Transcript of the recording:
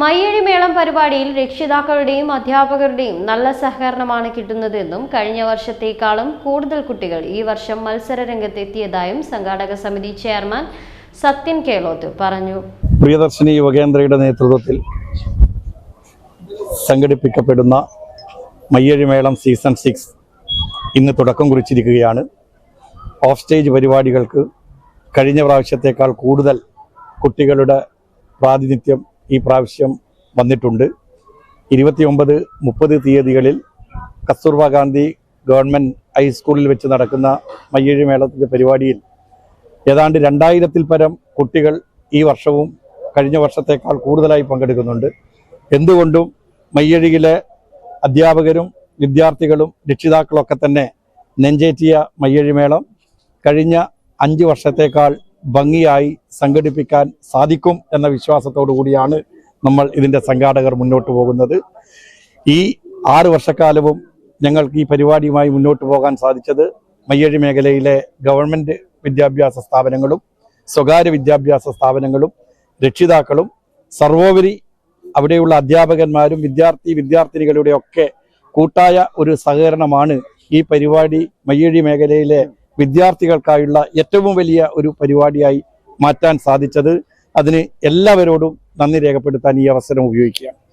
മയ്യഴിമേളം പരിപാടിയിൽ രക്ഷിതാക്കളുടെയും അധ്യാപകരുടെയും നല്ല സഹകരണമാണ് കിട്ടുന്നതെന്നും കഴിഞ്ഞ വർഷത്തേക്കാളും കൂടുതൽ കുട്ടികൾ ഈ വർഷം മത്സര രംഗത്തെത്തിയതായും സംഘാടക സമിതി ചെയർമാൻ സത്യൻ കേളോത്ത് പറഞ്ഞു. പ്രിയദർശിനി യുവകേന്ദ്രയുടെ നേതൃത്വത്തിൽ സംഘടിപ്പിക്കപ്പെടുന്ന മയ്യഴിമേളം സീസൺ സിക്സ് ഇന്ന് തുടക്കം കുറിച്ചിരിക്കുകയാണ്. ഓഫ് സ്റ്റേജ് പരിപാടികൾക്ക് കഴിഞ്ഞ പ്രാവശ്യത്തേക്കാൾ കൂടുതൽ കുട്ടികളുടെ പ്രാതിനിധ്യം ഈ പ്രാവശ്യം വന്നിട്ടുണ്ട്. ഇരുപത്തിയൊമ്പത് മുപ്പത് തീയതികളിൽ കസ്തൂർബ ഗാന്ധി ഗവൺമെന്റ് ഹൈസ്കൂളിൽ വെച്ച് നടക്കുന്ന മയ്യഴി മേളത്തിന്റെ പരിപാടിയിൽ ഏതാണ്ട് രണ്ടായിരത്തിൽ പരം കുട്ടികൾ ഈ വർഷവും കഴിഞ്ഞ വർഷത്തേക്കാൾ കൂടുതലായി പങ്കെടുക്കുന്നുണ്ട്. എന്തുകൊണ്ടും മയ്യഴിയിലെ അധ്യാപകരും വിദ്യാർത്ഥികളും രക്ഷിതാക്കളൊക്കെ തന്നെ നെഞ്ചേറ്റിയ മയ്യഴിമേളം കഴിഞ്ഞ അഞ്ച് വർഷത്തേക്കാൾ ഭംഗിയായി സംഘടിപ്പിക്കാൻ സാധിക്കും എന്ന വിശ്വാസത്തോടു കൂടിയാണ് നമ്മൾ ഇതിന്റെ സംഘാടകർ മുന്നോട്ട് പോകുന്നത്. ഈ ആറ് വർഷക്കാലവും ഞങ്ങൾക്ക് ഈ പരിപാടിയുമായി മുന്നോട്ട് പോകാൻ സാധിച്ചത് മയ്യഴി മേഖലയിലെ ഗവൺമെന്റ് വിദ്യാഭ്യാസ സ്ഥാപനങ്ങളും സ്വകാര്യ വിദ്യാഭ്യാസ സ്ഥാപനങ്ങളും രക്ഷിതാക്കളും സർവോപരി അവിടെയുള്ള അധ്യാപകന്മാരും വിദ്യാർത്ഥി വിദ്യാർത്ഥിനികളുടെയൊക്കെ കൂട്ടായ ഒരു സഹകരണമാണ് ഈ പരിപാടി മയ്യഴി മേഖലയിലെ വിദ്യാർത്ഥികൾക്കായുള്ള ഏറ്റവും വലിയ ഒരു പരിപാടിയായി മാറ്റാൻ സാധിച്ചത്. അതിന് എല്ലാവരോടും നന്ദി രേഖപ്പെടുത്താൻ ഈ അവസരം ഉപയോഗിക്കുകയാണ്.